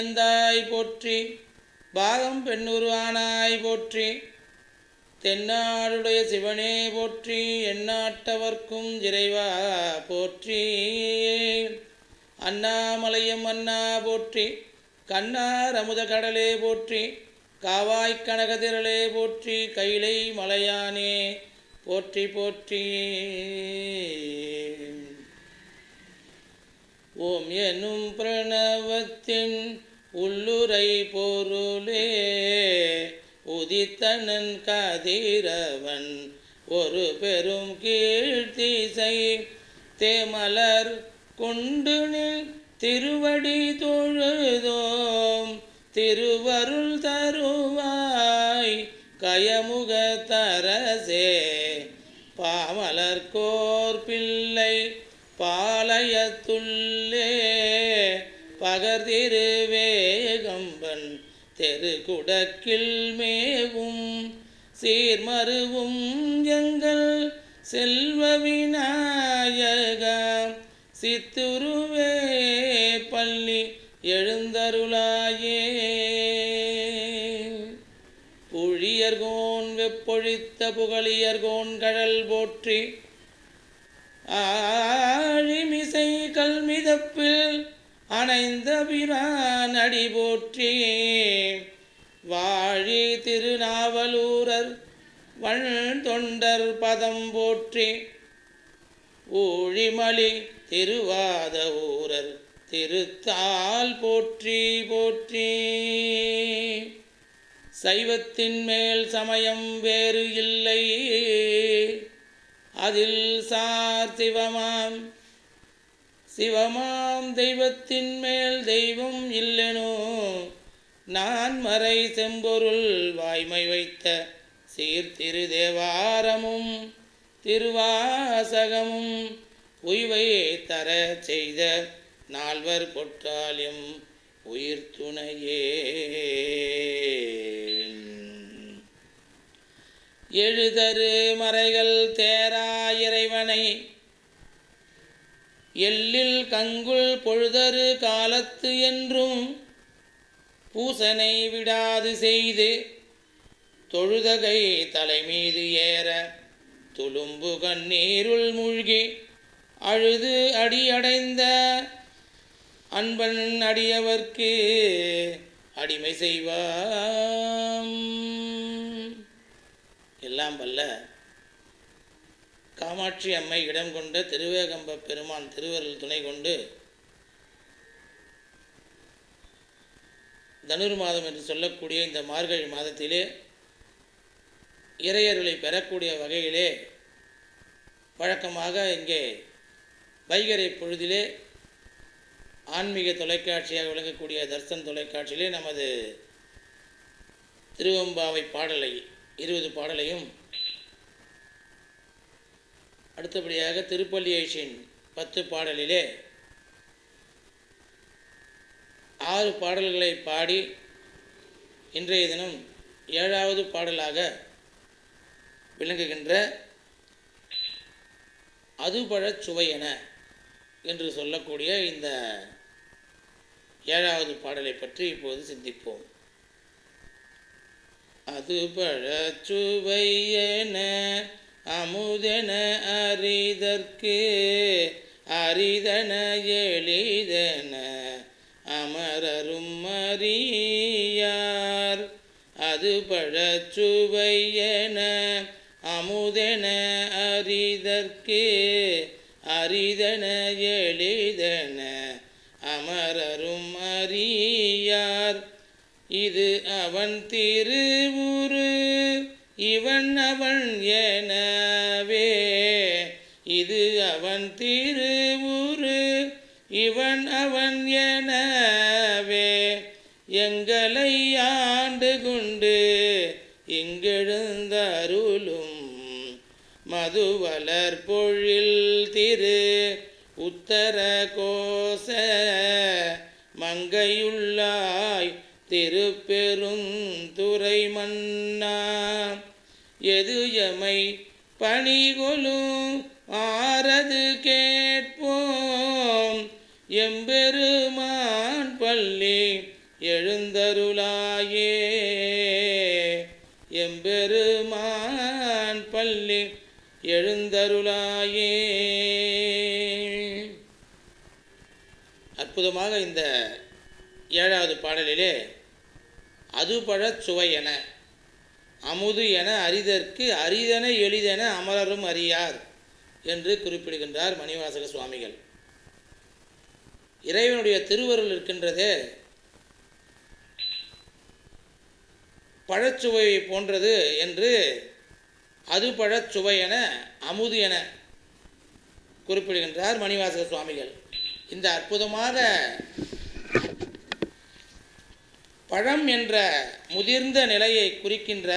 ஏகம்பத்துரை எந்தாய் போற்றி பாகம் பெண்ணுருவானாய் போற்றி தென்னாடுடைய சிவனே போற்றி எந்நாட்டவர்க்கும் இறைவா போற்றி. அண்ணாமலையம் அண்ணா போற்றி கண்ணார் அமுத கடலே போற்றி காவாய் கனகதிரளே போற்றி கைலை மலையானே போற்றி போற்றி. ஓம் எனும் பிரணவத்தின் உள்ளுரை பொருளே உதித்தனன் கதிரவன். ஒரு பெரும் கீழ்த்திசை தேமலர் கொண்டு திருவடி தொழுதோம். திருவருள் தருவாய் கயமுக தரசே. பாமலர் கோர் பிள்ளை பாளையத்துள்ளே பகர்திரு தெருகுடக்கில் மேவும் சீர்மருவும் எங்கள் செல்வ விநாயகா சித்துருவே பள்ளி எழுந்தருளாயே. புழியர்கோன் வெப்பொழித்த புகழியர்கோன் கடல் போற்றி. ஆழிமிசை கல்மிதப்பில் அணைந்த பிரான் அடி போற்றி. வாழி திருநாவலூரர் வண் தொண்டர் பதம் போற்றி. ஊழிமலி திருவாத ஊரர் திருத்தால் போற்றி போற்றி. சைவத்தின் மேல் சமயம் வேறு இல்லை. அதில் சார் சிவமாம் சிவமாம் தெய்வத்தின் மேல் தெய்வம் இல்லெனோ? நான் மறை செம்பொருள் வாய்மை வைத்த சீர்திரு தேவாரமும் திருவாசகமும் உய்வை தர செய்த நால்வர் கொற்றாலும் உயிர் துணையே. எழுதரு மறைகள் தேரா இறைவனை எல்லில் கங்குள் பொழுதரு காலத்து என்றும் பூசனை விடாது செய்து தொழுதகை தலைமீது ஏற துளும்பு கண்ணீருள் மூழ்கி அழுது அடியடைந்த அன்பன் அடியவர்க்கு அடிமை செய்வாம். எல்லாம் வல்ல காமாட்சி அம்மை இடம் கொண்ட திருவேகம்ப பெருமான் திருவருள் துணை கொண்டு தனுர் மாதம் என்று சொல்லக்கூடிய இந்த மார்கழி மாதத்திலே இறையர்களை பெறக்கூடிய வகையிலே வழக்கமாக இங்கே வைகரை பொழுதிலே ஆன்மீக தொலைக்காட்சியாக விளங்கக்கூடிய தர்சன் தொலைக்காட்சியிலே நமது திருவம்பாவை பாடலை இருபது பாடலையும் அடுத்தபடியாக திருப்பள்ளியேஷின் பத்து பாடலிலே ஆறு பாடல்களை பாடி இன்றைய தினம் ஏழாவது பாடலாக விளங்குகின்ற அதுபழச் சுவையென என்று சொல்லக்கூடிய இந்த ஏழாவது பாடலை பற்றி இப்போது சிந்திப்போம். அது பழச்சுவையென அமுதன அறிதற்கு அரிதன எளிதன அமரரும் அறியார். அது பழச்சுவையன அமுதென அரிதற்கு அரிதன எளிதன அமரரும் அறியார். இது அவன் திருவுரு இவன் அவன் எனவே. இது அவன் திருவுரு இவன் அவன் எனவே. எங்களை ஆண்டு கொண்டு இங்கெழுந்தருளும் மதுவலர் பொழில் திரு உத்தர கோச மங்கையுள்ளாய் திருப்பெருந்துறை மன்னா எது எமை பணிகொலும் ஆரது கேட்போம். எம்பெருமான் பள்ளி எழுந்தருளாயே. எம்பெருமான் பள்ளி எழுந்தருளாயே. அற்புதமாக இந்த ஏழாவது பாடலிலே அது பழச் சுவை என அமுது என அரிதற்கு அரிதென எளிதென அமரரும் அறியார் என்று குறிப்பிடுகின்றார் மணிவாசக சுவாமிகள். இறைவனுடைய திருவருள் இருக்கின்றதே பழச்சுவை போன்றது என்று அது பழச்சுவை என அமுது என குறிப்பிடுகின்றார் மணிவாசக சுவாமிகள். இந்த அற்புதமாக பழம் என்ற முதிர்ந்த நிலையை குறிக்கின்ற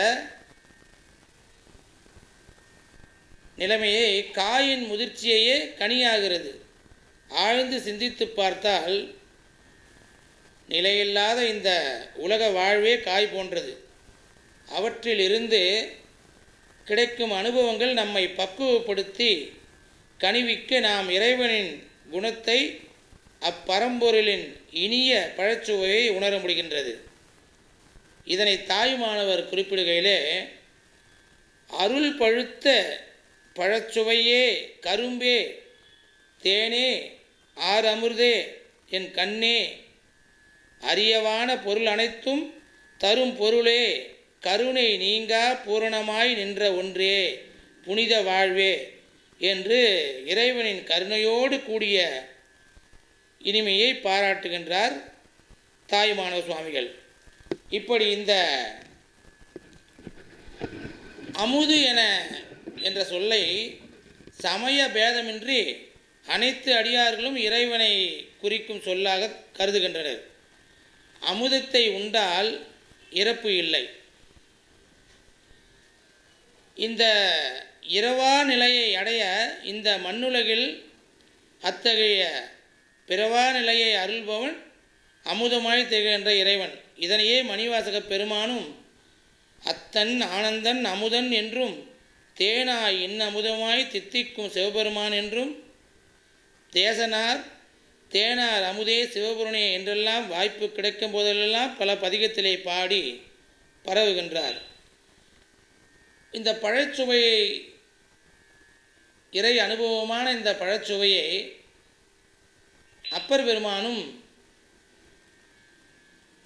நிலைமையை காயின் முதிர்ச்சியையே கனியாகிறது. ஆழ்ந்து சிந்தித்து பார்த்தால் நிலையில்லாத இந்த உலக வாழ்வே காய் போன்றது. அவற்றிலிருந்து கிடைக்கும் அனுபவங்கள் நம்மை பக்குவப்படுத்தி கனிவிக்க நாம் இறைவனின் குணத்தை அப்பரம்பொருளின் இனிய பழச்சுவையை உணர முடிகின்றது. இதனை தாய்மானவர் குறிப்பிடுகையிலே அருள் பழுத்த பழச்சுவையே கரும்பே தேனே ஆர் அமிர்தே என் கண்ணே அரியவான பொருள் அனைத்தும் தரும் பொருளே கருணை நீங்கா பூரணமாய் நின்ற ஒன்றே புனித வாழ்வே என்று இறைவனின் கருணையோடு கூடிய இனிமையை பாராட்டுகின்றார் தாயுமானவ சுவாமிகள். இப்படி இந்த அமுது என என்ற சொல்லை சமய பேதமின்றி அனைத்து அடியார்களும் இறைவனை குறிக்கும் சொல்லாக கருதுகின்றனர். அமுதத்தை உண்டால் இறப்பு இல்லை. இந்த இரவா நிலையை அடைய இந்த மண்ணுலகில் அத்தகைய பிறவா நிலையை அருள்பவன் அமுதமாய் திகழ்கின்ற இறைவன். இதனையே மணிவாசக பெருமானும் அத்தன் ஆனந்தன் அமுதன் என்றும் தேனாய் இன்னமுதமாய் தித்திக்கும் சிவபெருமான் என்றும் தேசனார் தேனார் அமுதே சிவபுரணே என்றெல்லாம் வாய்ப்பு கிடைக்கும் போதெல்லாம் பல பதிகத்திலே பாடி பரவுகின்றார். இந்த பழச்சுவையை இறை அனுபவமான இந்த பழச்சுவையை அப்பர் பெருமானும்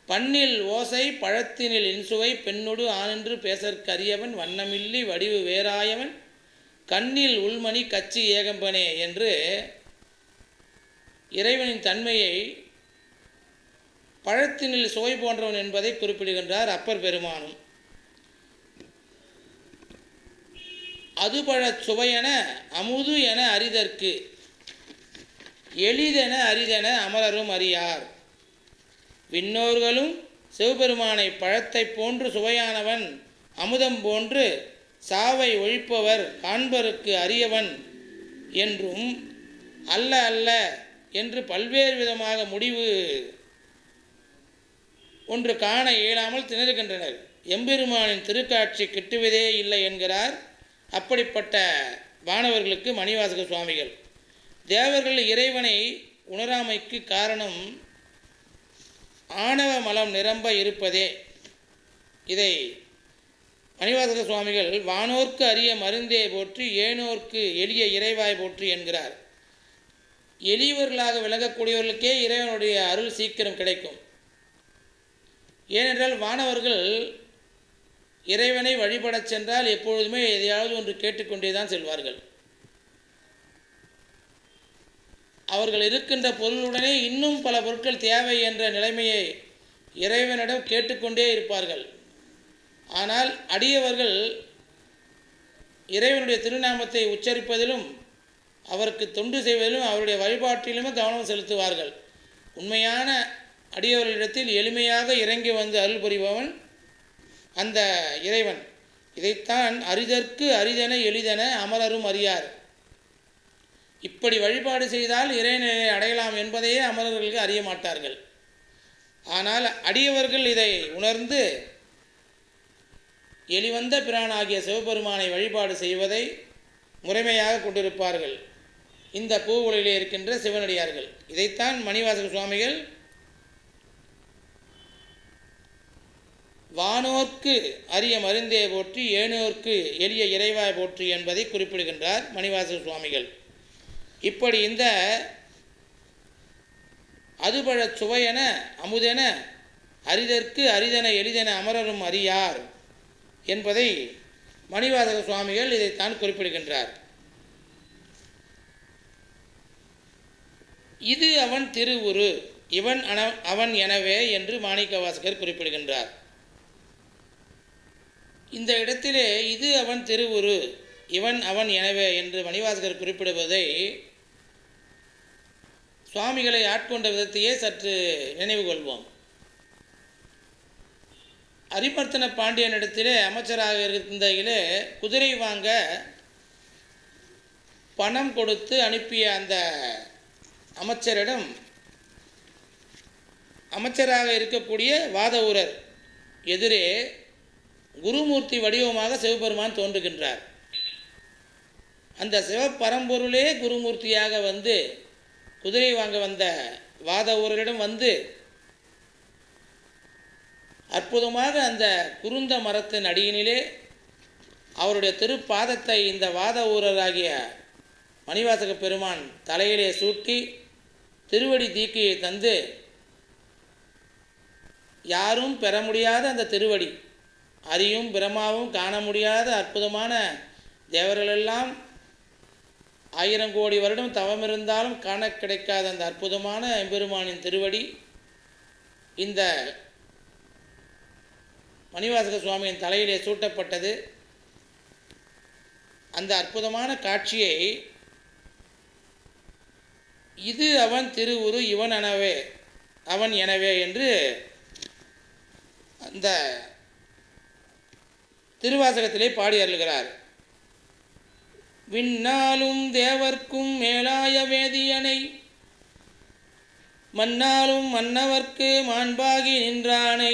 பண்ணில் ஓசை பழத்தினில் இன்சுவை பெண்ணொடு ஆனென்று பேசற்கரியவன் வண்ணமில்லி வடிவு வேறாயவன் கண்ணில் உள்மணி கச்சி ஏகம்பனே என்று இறைவனின் தன்மையை பழத்தினில் சுவை போன்றவன் என்பதை குறிப்பிடுகின்றார் அப்பர் பெருமானும். அதுபழச் சுவையென அமுது என அறிதற்கு எளிதென அரிதென அமரரும் அறியார். விண்ணோர்களும் சிவபெருமானை பழத்தைப் போன்று சுவையானவன் அமுதம் போன்று சாவை ஒழிப்பவர் காண்பருக்கு அரியவன் என்றும் அல்ல அல்ல என்று பல்வேறு விதமாக முடிவு ஒன்று காண இயலாமல் திணறுகின்றனர். எம்பெருமானின் திருக்காட்சி கிட்டுவதே இல்லை என்கிறார் அப்படிப்பட்ட வானவர்களுக்கு மணிவாசக சுவாமிகள். தேவர்கள் இறைவனை உணராமைக்கு காரணம் ஆணவ மலம் நிரம்ப இருப்பதே. இதை மணிவாசக சுவாமிகள் வானோர்க்கு அரிய மருந்தே போற்றி ஏனோர்க்கு எளிய இறைவாய் போற்றி என்கிறார். எளியவர்களாக விளங்கக்கூடியவர்களுக்கே இறைவனுடைய அருள் சீக்கிரம் கிடைக்கும். ஏனென்றால் வானவர்கள் இறைவனை வழிபடச் சென்றால் எப்பொழுதுமே எதையாவது ஒன்று கேட்டுக்கொண்டே தான் செல்வார்கள். அவர்கள் இருக்கின்ற பொருளுடனே இன்னும் பல பொருட்கள் தேவை என்ற நிலைமையை இறைவனிடம் கேட்டுக்கொண்டே இருப்பார்கள். ஆனால் அடியவர்கள் இறைவனுடைய திருநாமத்தை உச்சரிப்பதிலும் அவருக்கு தொண்டு செய்வதிலும் அவருடைய வழிபாட்டிலுமே கவனம் செலுத்துவார்கள். உண்மையான அடியவர்களிடத்தில் எளிமையாக இறங்கி வந்து அருள் புரிபவன் அந்த இறைவன். இதைத்தான் அரிதற்கு அரிதன எளிதன அமரரும் அறியார். இப்படி வழிபாடு செய்தால் இறைநிலையை அடையலாம் என்பதையே அமரர்களுக்கு அறிய மாட்டார்கள். ஆனால் அடியவர்கள் இதை உணர்ந்து எளிவந்த பிரானாகிய சிவபெருமானை வழிபாடு செய்வதை முறைமையாக கொண்டிருப்பார்கள். இந்த பூவுலையிலே இருக்கின்ற சிவனடியார்கள். இதைத்தான் மணிவாசக சுவாமிகள் வானோர்க்கு அரிய மருந்தே போற்றி ஏனோர்க்கு எளிய இறைவாய் போற்றி என்பதை குறிப்பிடுகின்றார் மணிவாசக சுவாமிகள். இப்படி இந்த அதுபழச் சுவையென அமுதென அரிதற்கு அரிதென எளிதென அமரரும் அறியார் என்பதை மணிவாசக சுவாமிகள் இதைத்தான் குறிப்பிடுகின்றார். இது அவன் திருவுரு இவன் அன அவன் எனவே என்று மாணிக்கவாசகர் குறிப்பிடுகின்றார். இந்த இடத்திலே இது அவன் திருவுரு இவன் அவன் எனவே என்று மணிவாசகர் குறிப்பிடுவதை சுவாமிகளை ஆட்கொண்ட விதத்தையே சற்று நினைவு கொள்வோம். அரிமர்த்தன பாண்டியனிடத்திலே அமைச்சராக இருந்தையிலே குதிரை வாங்க பணம் கொடுத்து அனுப்பிய அந்த அமைச்சரிடம் அமைச்சராக இருக்கக்கூடிய வாதவூரர் எதிரே குருமூர்த்தி வடிவமாக சிவபெருமான் தோன்றுகின்றார். அந்த சிவபரம்பொருளே குருமூர்த்தியாக வந்து குதிரை வாங்க வந்த வாத வாதவூரரிடம் வந்து அற்புதமாக அந்த குருந்த மரத்தின் அடியினிலே அவருடைய திருப்பாதத்தை இந்த வாத ஊரராகிய மணிவாசக பெருமான் தலையிலே சூட்டி திருவடி தீக்கையை தந்து யாரும் பெற முடியாத அந்த திருவடி அரியும் பிரமாவும் காண முடியாத அற்புதமான தேவர்களெல்லாம் ஆயிரம் கோடி வருடம் தவம் இருந்தாலும் காண கிடைக்காத அந்த அற்புதமான எம்பெருமானின் திருவடி இந்த மணிவாசக சுவாமியின் தலையிலே சூட்டப்பட்டது. அந்த அற்புதமான காட்சியை இது அவன் திருவுரு இவன் எனவே அவன் எனவே என்று அந்த திருவாசகத்திலே பாடி அருள்கிறார். விண்ணாலும் தேவர்க்கும் மேலாய வேதியனை மன்னாலும் மன்னவர்க்கு மாண்பாகி நின்றானே.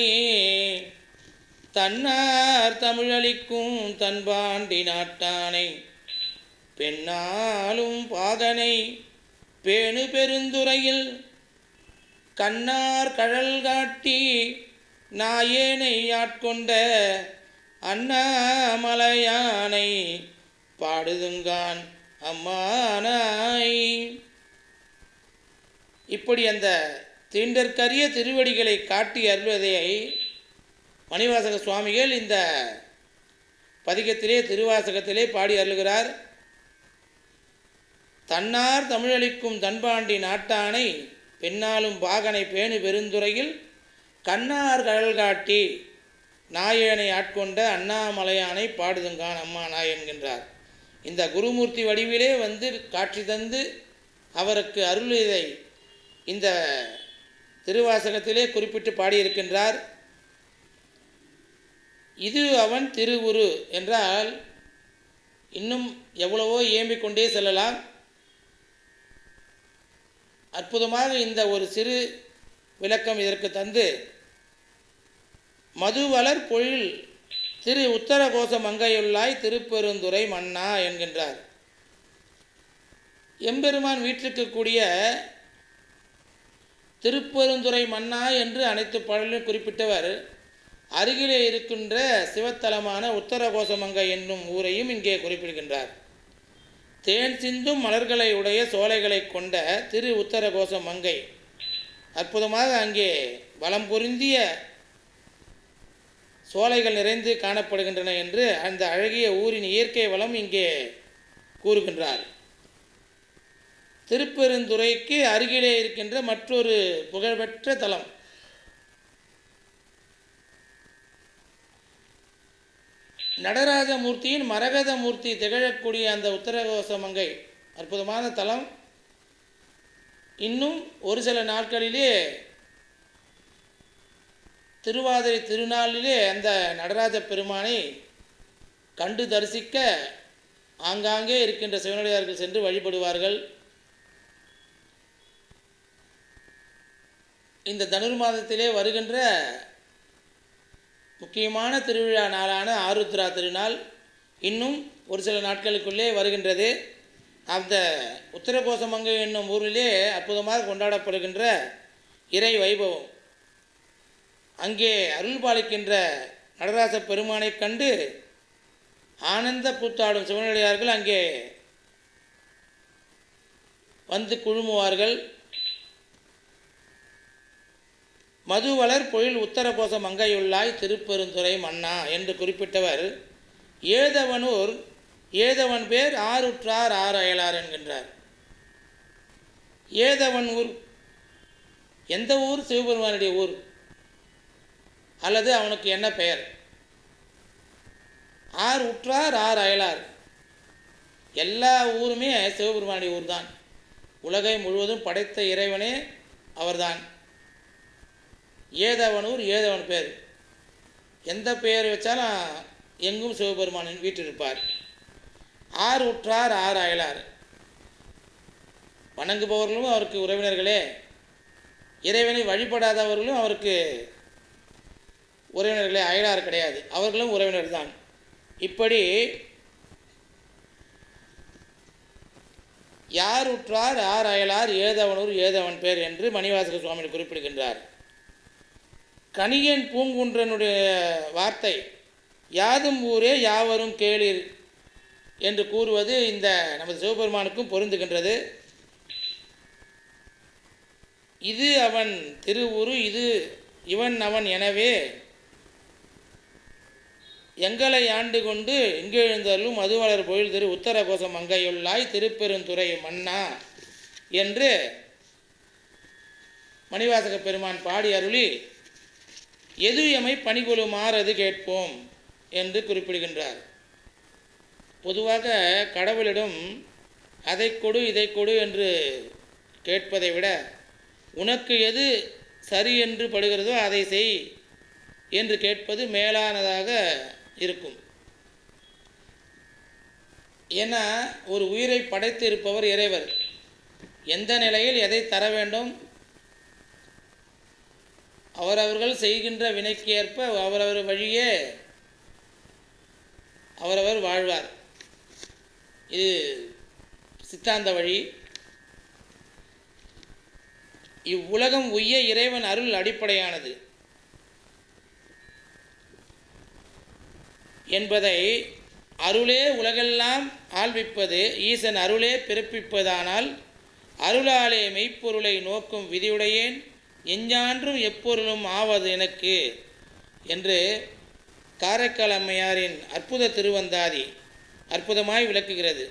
தன்னார் தமிழளிக்கும் தன்பாண்டி நாட்டானை பெண்ணாலும் பாகனை பேணு பெருந்துறையில் கண்ணார் கழல் காட்டி நாயேனை ஆட்கொண்ட அண்ணாமலையானை பாடுதுங்கான் அம்மானாய். இப்படி அந்த தீண்டற்கரிய திருவடிகளை காட்டி அருள்வதை மணிவாசக சுவாமிகள் இந்த பதிகத்திலே திருவாசகத்திலே பாடி அருளுகிறார். தன்னார் தமிழளிக்கும் தன்பாண்டி நாட்டானை பெண்ணாலும் பாகனை பேணு பெருந்துறையில் கண்ணார் கடல் காட்டி நாயனை ஆட்கொண்ட அண்ணாமலையானை பாடுதுங்கான் அம்மா நாய் என்கின்றார். இந்த குருமூர்த்தி வடிவிலே வந்து காட்சி தந்து அவருக்கு அருள் இதை இந்த திருவாசகத்திலே குறிப்பிட்டு பாடியிருக்கின்றார். இது அவன் திருவுரு என்றால் இன்னும் எவ்வளவோ ஏம்பிக் கொண்டே செல்லலாம். அற்புதமாக இந்த ஒரு சிறு விளக்கம் இதற்கு தந்து மதுவலர் பொழில் திரு உத்தரகோச மங்கையுள்ளாய் திருப்பெருந்துறை மன்னா என்கின்றார். எம்பெருமான் வீற்றிருக்கக்கூடிய திருப்பெருந்துறை மன்னா என்று அனைத்து பாடலிலும் குறிப்பிட்டவர். அருகிலே இருக்கின்ற சிவத்தலமான உத்தரகோசமங்கை என்னும் ஊரையும் இங்கே குறிப்பிடுகின்றார். தேன் சிந்தும் மலர்களை உடைய சோலைகளை கொண்ட திரு உத்தரகோசமங்கை அற்புதமாக அங்கே வளம் பொருந்திய சோலைகள் நிறைந்து காணப்படுகின்றன என்று அந்த அழகிய ஊரின் இயற்கை வளம் இங்கே கூறுகின்றார். திருப்பெருந்துறைக்கு அருகிலே இருக்கின்ற மற்றொரு புகழ்பெற்ற தலம். நடராஜமூர்த்தியின் மரகத மூர்த்தி திகழக்கூடிய அந்த உத்தரகோச மங்கை அற்புதமான தலம். இன்னும் ஒரு சில நாட்களிலே திருவாதிரை திருநாளிலே அந்த நடராஜ பெருமானை கண்டு தரிசிக்க ஆங்காங்கே இருக்கின்ற சிவனடியார்கள் சென்று வழிபடுவார்கள். இந்த தனுர் மாதத்திலே வருகின்ற முக்கியமான திருவிழா நாளான ஆருத்ரா திருநாள் இன்னும் ஒரு சில நாட்களுக்குள்ளே வருகின்றது. அந்த உத்தரகோசமங்கை என்னும் ஊரிலே அற்புதமாக கொண்டாடப்படுகின்ற இறை வைபவம். அங்கே அருள் பாலிக்கின்ற நடராச பெருமானைக் கண்டு ஆனந்த பூத்தாடும் சிவனடியார்கள் அங்கே வந்து குழுமுவார்கள். மதுவளர் பொழில் உத்தரகோச மங்கையுள்ளாய் திருப்பெருந்துறை மன்னா என்று குறிப்பிட்டவர் ஏதவனூர் ஏதவன் பேர் ஆறுற்றார் ஆறு அயலார் என்கின்றார். ஏதவன் ஊர் எந்த ஊர்? சிவபெருமானுடைய ஊர். அல்லது அவனுக்கு என்ன பெயர்? ஆர் உற்றார் ஆர் அயலார். எல்லா ஊருமே சிவபெருமானி ஊர் தான் உலகை முழுவதும் படைத்த இறைவனே அவர்தான். ஏதவனூர் ஏதவன் பேர். எந்த பெயர் வச்சாலும் எங்கும் சிவபெருமானின் வீட்டில் இருப்பார். ஆர் உற்றார் ஆர் அயலார். வணங்குபவர்களும் அவருக்கு உறவினர்களே. இறைவனை வழிபடாதவர்களும் அவருக்கு உறவினர்களே அயலார் கிடையாது. அவர்களும் உறவினர் தான். இப்படி யார் உற்றார் ஆர் அயலார் ஏதவனூர் ஏதவன் பேர் என்று மணிவாசக சுவாமி குறிப்பிடுகின்றார். கணியன் பூங்குன்றனுடைய வார்த்தை யாதும் ஊரே யாவரும் கேளீர் என்று கூறுவது இந்த நமது சிவபெருமானுக்கும் பொருந்துகின்றது. இது அவன் திருவுரு இது இவன் அவன் எனவே எங்களை ஆண்டு கொண்டு எங்கேழுந்தருளும் மதுவாளர் பொழில் திரு உத்தரகோசம் மங்கையுள்ளாய் திருப்பெருந்துறை மன்னா என்று மணிவாசக பெருமான் பாடி அருளி எது எமை பணிகொள்ளுமாறது கேட்போம் என்று குறிப்பிடுகின்றார். பொதுவாக கடவுளிடம் அதை கொடு இதை கொடு என்று கேட்பதை விட உனக்கு எது சரி என்று படுகிறதோ அதை செய் என்று கேட்பது மேலானதாக இருக்கும். ஏன்னா ஒரு உயிரை படைத்து இருப்பவர் இறைவர். எந்த நிலையில் எதை தர வேண்டும்? அவரவர்கள் செய்கின்ற வினைக்கு ஏற்ப அவரவர் வழியே அவரவர் வாழ்வார். இது சித்தாந்த வழி. இவ்வுலகம் உய்ய இறைவன் அருள் அடிப்படையானது. என்பதை அருளே உலகெல்லாம் ஆள்விப்பது ஈசன் அருளே பிறப்பிப்பதானால் அருளாலே மெய்ப்பொருளை நோக்கும் விதியுடையேன் எஞ்ஞான்றும் எப்பொருளும் ஆவது எனக்கு என்று காரைக்கால் அம்மையாரின் அற்புத திருவந்தாதி அற்புதமாய் விளக்குகிறது.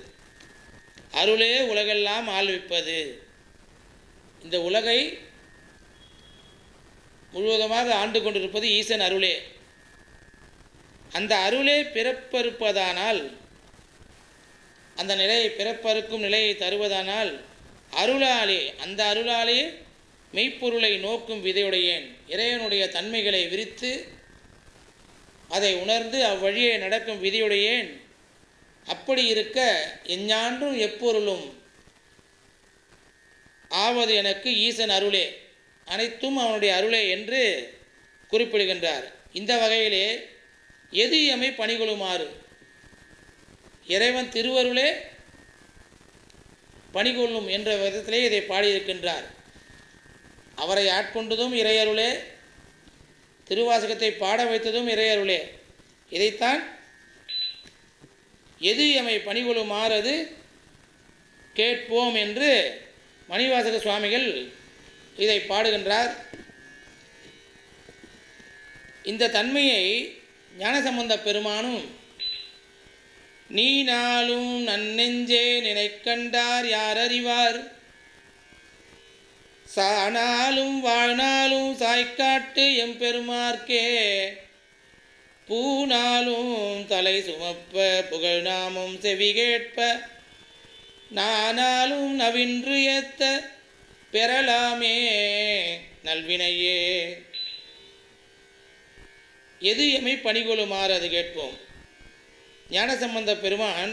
அருளே உலகெல்லாம் ஆள்விப்பது. இந்த உலகை முழுவதுமாக ஆண்டு கொண்டிருப்பது ஈசன் அருளே. அந்த அருளே பிறப்பறுப்பதானால் அந்த நிலையை பிறப்பறுக்கும் நிலையை தருவதானால் அருளாலே அந்த அருளாலே மெய்ப்பொருளை நோக்கும் விதையுடையேன். இறைவனுடைய தன்மைகளை விரித்து அதை உணர்ந்து அவ்வழியே நடக்கும் விதியுடையேன். அப்படி இருக்க எஞ்ஞான்றும் எப்பொருளும் ஆவது எனக்கு ஈசன் அருளே. அனைத்தும் அவனுடைய அருளே என்று குறிப்பிடுகின்றார். இந்த வகையிலே எது எமை பணிகொள்ளுமாறு இறைவன் திருவருளே பணிகொள்ளும் என்ற விதத்திலே இதை பாடியிருக்கின்றார். அவரை ஆட்கொண்டதும் இறையருளே திருவாசகத்தை பாட வைத்ததும் இறையருளே. இதைத்தான் எது எமை பணிகொள்ளுமாறது கேட்போம் என்று மணிவாசக சுவாமிகள் இதை பாடுகின்றார். இந்த தன்மையை ஞானசம்பந்த பெருமானும் நீ நாளும் நன்னெஞ்சே நினைக்கண்டார் யார் அறிவார் சானாலும் வாழ்நாளும் சாய்க்காட்டு எம்பெருமார்க்கே. பூனாலும் தலை சுமப்ப புகழ் நாமம் செவி கேட்ப. நானாலும் நவின்று ஏத்த பெறலாமே நல்வினையே. எது எமை பணிகொள்ளுமாறு அது கேட்போம். ஞானசம்பந்த பெருமான்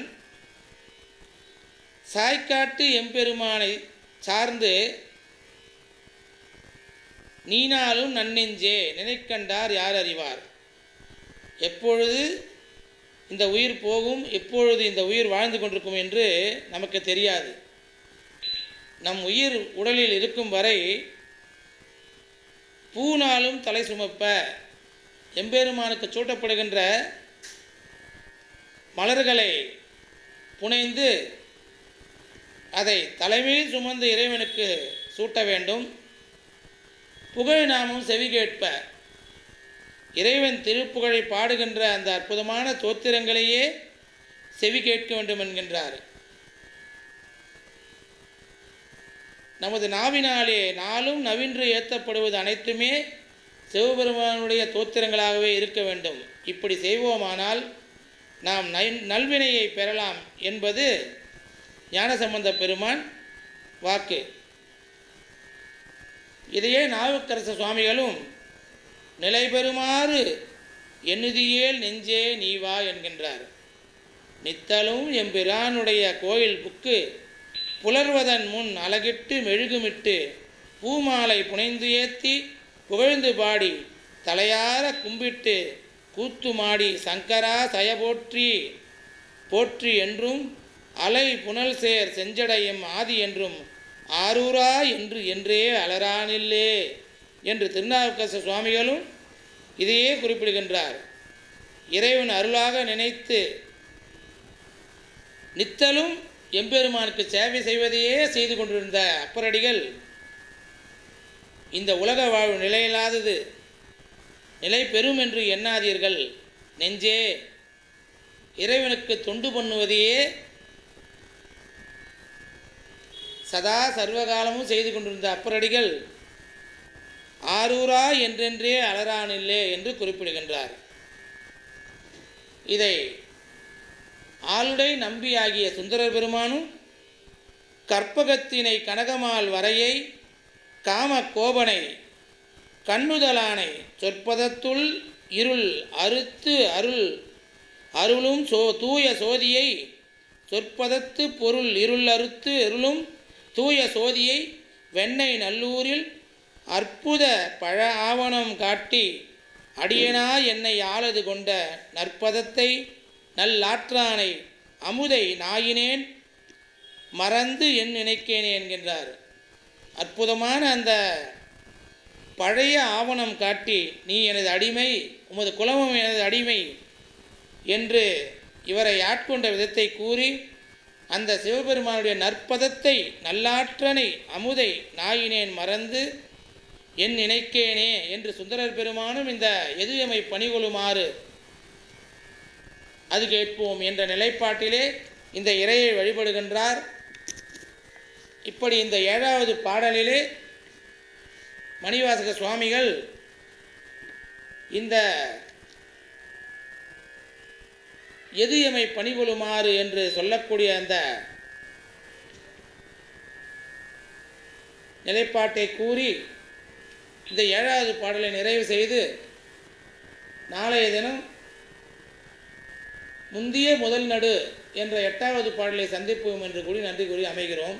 சாய்க்காட்டு எம்பெருமானை சார்ந்து நீனாலும் நன்னெஞ்சே நினைக்கண்டார் யார் அறிவார் எப்பொழுது இந்த உயிர் போகும் எப்பொழுது இந்த உயிர் வாழ்ந்து கொண்டிருக்கும் என்று நமக்கு தெரியாது. நம் உயிர் உடலில் இருக்கும் வரை பூனாலும் தலை சுமப்ப எம்பெருமானுக்கு சூட்டப்படுகின்ற மலர்களை புனைந்து அதை தலைமையில் சுமந்து இறைவனுக்கு சூட்ட வேண்டும். புகழ் நாமும் செவி கேட்ப. இறைவன் திருப்புகழை பாடுகின்ற அந்த அற்புதமான தோத்திரங்களையே செவி கேட்க வேண்டும் என்கின்றார். நமது நாவினாலே நாளும் நவின்று ஏற்றப்படுவது அனைத்துமே சிவபெருமானுடைய தோத்திரங்களாகவே இருக்க வேண்டும். இப்படி செய்வோமானால் நாம் நல் நல்வினையை பெறலாம் என்பது ஞானசம்பந்த பெருமான் வாக்கு. இதையே நாவுக்கரச சுவாமிகளும் நிலை பெறுமாறு எண்ணுதியேல் நெஞ்சே நீ வா என்கின்றார். நித்தலும் எம்பிரானுடைய கோயில் புக்கு புலர்வதன் முன் அலகிட்டு மெழுகுமிட்டு பூமாலை புனைந்து ஏற்றி புகழ்ந்து பாடி தலையார கும்பிட்டு கூத்துமாடி சங்கரா சய போற்றி போற்றி என்றும் அலை புனல் சேர் செஞ்சடையும் ஆதி என்றும் ஆரூரா என்று என்றே அலரானில்லே என்று திருநாவுக்கரச சுவாமிகளும் இதையே குறிப்பிடுகின்றார். இறைவன் அருளாக நினைத்து நித்தலும் எம்பெருமானுக்கு சேவை செய்வதையே செய்து கொண்டிருந்த அப்பரடிகள் இந்த உலக வாழ்வு நிலையில்லாதது. நிலை பெறும் என்று எண்ணாதீர்கள். நெஞ்சே இறைவனுக்கு தொண்டு பண்ணுவதையே சதா சர்வகாலமும் செய்து கொண்டிருந்த அப்பரடிகள் ஆரூரா என்றென்றே அலரானில்லே என்று குறிப்பிடுகின்றார். இதை ஆளுடை நம்பியாகிய சுந்தரர் பெருமானும் கற்பகத்தினை கனகமால் வரையை காம கோபனை கண்ணுதலானை சொற்பதத்துள் இருள் அறுத்து அருள் அருளும் சோ தூய சோதியை சொற்பதத்து பொருள் இருள் அறுத்து இருளும் தூய சோதியை வெண்ணெய் நல்லூரில் அற்புத பழ ஆவணம் காட்டி அடியனா என்னை ஆளது கொண்ட நற்பதத்தை நல்லாற்றானை அமுதை நாயினேன் மறந்து என் நினைக்கேனே என்கின்றார் அற்புதமான அந்த பழைய ஆவணம் காட்டி நீ எனது அடிமை உமது குலமும் எனது அடிமை என்று இவரை ஆட்கொண்ட விதத்தை கூறி அந்த சிவபெருமானுடைய நற்பதத்தை நல்லாற்றனை அமுதை நாயினேன் மறந்து என் நினைக்கேனே என்று சுந்தரர் பெருமானும் இந்த எதுயமை பணிகொள்ளுமாறு அது கேட்போம் என்ற நிலைப்பாட்டிலே இந்த இறையை வழிபடுகின்றார். இப்படி இந்த ஏழாவது பாடலிலே மணிவாசக சுவாமிகள் இந்த எது எமை பணிகொள்ளுமாறு என்று சொல்லக்கூடிய அந்த நிலைப்பாட்டை கூறி இந்த ஏழாவது பாடலை நிறைவு செய்து நாளைய தினம் முந்திய முதல் நடு என்ற எட்டாவது பாடலை சந்திப்போம் என்று கூறி நன்றி கூறி அமைகிறோம்.